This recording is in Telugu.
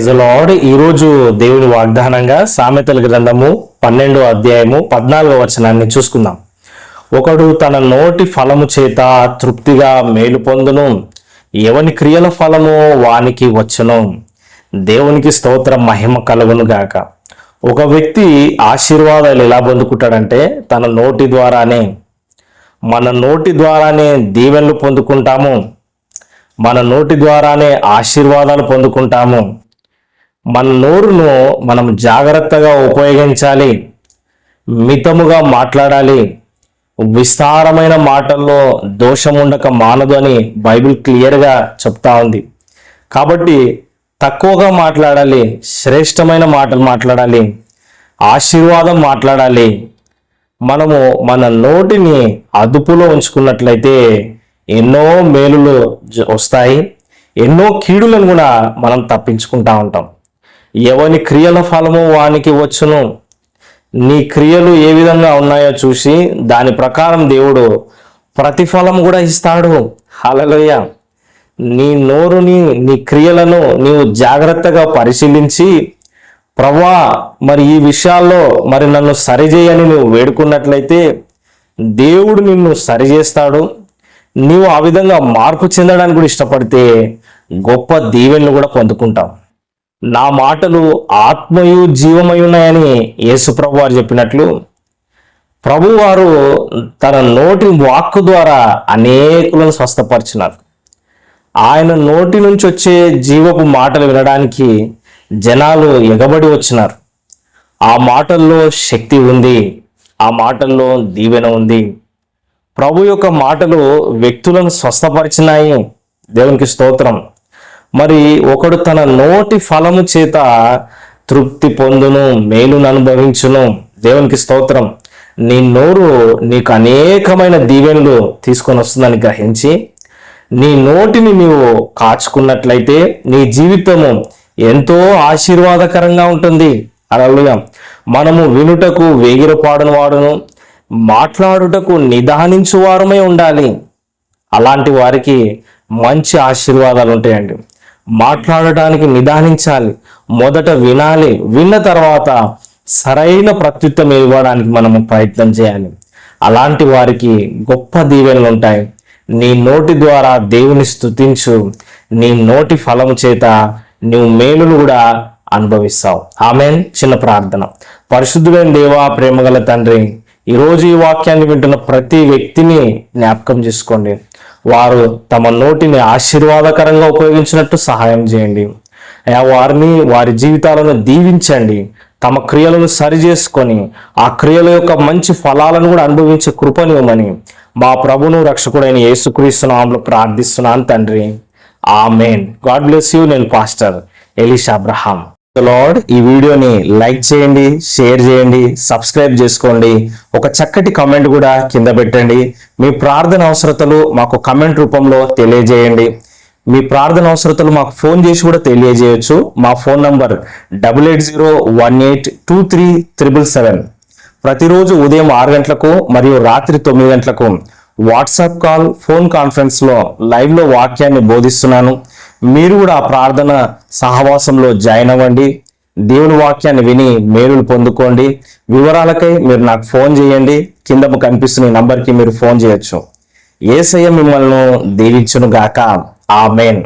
లార్డ్ ఈరోజు దేవుని వాగ్దానంగా సామెతల గ్రంథము పన్నెండో అధ్యాయము పద్నాలుగో వచనాన్ని చూసుకుందాం. ఒకడు తన నోటి ఫలము చేత తృప్తిగా మేలు పొందును. ఎవని క్రియల ఫలము వానికి వచ్చును. దేవునికి స్తోత్ర మహిమ కలుగును గాక. ఒక వ్యక్తి ఆశీర్వాదాలు ఎలా పొందుకుంటాడంటే తన నోటి ద్వారానే. మన నోటి ద్వారానే దీవెనలు పొందుకుంటాము. మన నోటి ద్వారానే ఆశీర్వాదాలు పొందుకుంటాము. మన నోరును మనం జాగ్రత్తగా ఉపయోగించాలి. మితముగా మాట్లాడాలి. విస్తారమైన మాటల్లో దోషం ఉండక మానదు అని బైబిల్ క్లియర్గా చెప్తా ఉంది. కాబట్టి తక్కువగా మాట్లాడాలి శ్రేష్టమైన మాటలు మాట్లాడాలి ఆశీర్వాదం మాట్లాడాలి. మనము మన నోటిని అదుపులో ఉంచుకున్నట్లయితే ఎన్నో మేలులు జ- వస్తాయి. ఎన్నో కీడులను కూడా మనం తప్పించుకుంటా ఉంటాం. ఎవని క్రియల ఫలము వానికి వచ్చును? నీ క్రియలు ఏ విధంగా ఉన్నాయో చూసి దాని ప్రకారం దేవుడు ప్రతిఫలం కూడా ఇస్తాడు. హలలోయ నీ నోరుని నీ క్రియలను నీవు జాగ్రత్తగా పరిశీలించి ప్రవ్వా మరి ఈ విషయాల్లో మరి నన్ను సరిచేయని నువ్వు వేడుకున్నట్లయితే దేవుడు నిన్ను సరిచేస్తాడు. నీవు ఆ విధంగా మార్పు చెందడానికి కూడా ఇష్టపడితే గొప్ప దీవెనలు కూడా పొందుకుంటావు. నా మాటలు ఆత్మయు జీవమై ఉన్నాయని యేసుప్రభు వారు చెప్పినట్లు ప్రభువారు తన నోటి వాక్కు ద్వారా అనేకులను స్వస్థపరిచినారు. ఆయన నోటి నుంచి వచ్చే జీవపు మాటలు వినడానికి జనాలు ఎగబడి వచ్చినారు. ఆ మాటల్లో శక్తి ఉంది ఆ మాటల్లో దీవెన ఉంది. ప్రభు యొక్క మాటలు వ్యక్తులను స్వస్థపరిచినాయి. దేవునికి స్తోత్రం. మరి ఒకడు తన నోటి ఫలము చేత తృప్తి పొందును మేలును అనుభవించును. దేవునికి స్తోత్రం. నీ నోరు నీకు అనేకమైన దీవెనలు తీసుకొని వస్తుందని గ్రహించి నీ నోటిని నీవు కాచుకున్నట్లయితే నీ జీవితము ఎంతో ఆశీర్వాదకరంగా ఉంటుంది. అలా మనము వినుటకు వేగిరపాడును వాడును మాట్లాడుటకు నిదానించు వారమే ఉండాలి. అలాంటి వారికి మంచి ఆశీర్వాదాలు ఉంటాయండి. మాట్లాడటానికి నిదానించాలి మొదట వినాలి విన్న తర్వాత సరైన ప్రత్యుత్తం ఇవ్వడానికి మనము ప్రయత్నం చేయాలి. అలాంటి వారికి గొప్ప దీవెనలు ఉంటాయి. నీ నోటి ద్వారా దేవుని స్తుతించు. నీ నోటి ఫలము చేత నీవు మేలును కూడా అనుభవిస్తావు. ఆమె చిన్న ప్రార్థన. పరిశుద్ధుడైన దేవా ప్రేమగల తండ్రి ఈరోజు ఈ వాక్యాన్ని వింటున్న ప్రతి వ్యక్తిని జ్ఞాపకం చేసుకోండి. వారు తమ నోటిని ఆశీర్వాదకరంగా ఉపయోగించినట్టు సహాయం చేయండి. అయా వారిని వారి జీవితాలను దీవించండి. తమ క్రియలను సరి చేసుకొని ఆ క్రియల యొక్క మంచి ఫలాలను కూడా అనుభవించే కృపనివ్వమని మా ప్రభును రక్షకుడైన యేసుక్రీస్తు ప్రార్థిస్తున్నాను తండ్రి. ఆమెన్. God bless you. నేను పాస్టర్ ఎలీషా అబ్రహాం. లార్డ్. ఈ వీడియోని లైక్ చేయండి షేర్ చేయండి సబ్స్క్రైబ్ చేసుకోండి. ఒక చక్కటి కమెంట్ కూడా కింద పెట్టండి. మీ ప్రార్థన అవసరతలు మాకు కమెంట్ రూపంలో తెలియజేయండి. మీ ప్రార్థన అవసరతలు మాకు ఫోన్ చేసి కూడా తెలియజేయచ్చు. మా phone number double eight zero one eight two three triple seven. ప్రతిరోజు ఉదయం ఆరు గంటలకు మరియు రాత్రి తొమ్మిది గంటలకు వాట్సాప్ కాల్ ఫోన్ కాన్ఫరెన్స్లో లైవ్లో వాక్యాన్ని బోధిస్తున్నాను. మీరు కూడా ఆ ప్రార్థన సహవాసంలో జాయిన్ అవ్వండి. దేవుని వాక్యాన్ని విని మేలులు పొందుకోండి. వివరాలకై మీరు నాకు ఫోన్ చేయండి. కింద కనిపిస్తున్న నంబర్కి మీరు ఫోన్ చేయొచ్చు. ఏసయ్య మిమ్మల్ని దీవించును గాక ఆమెన్.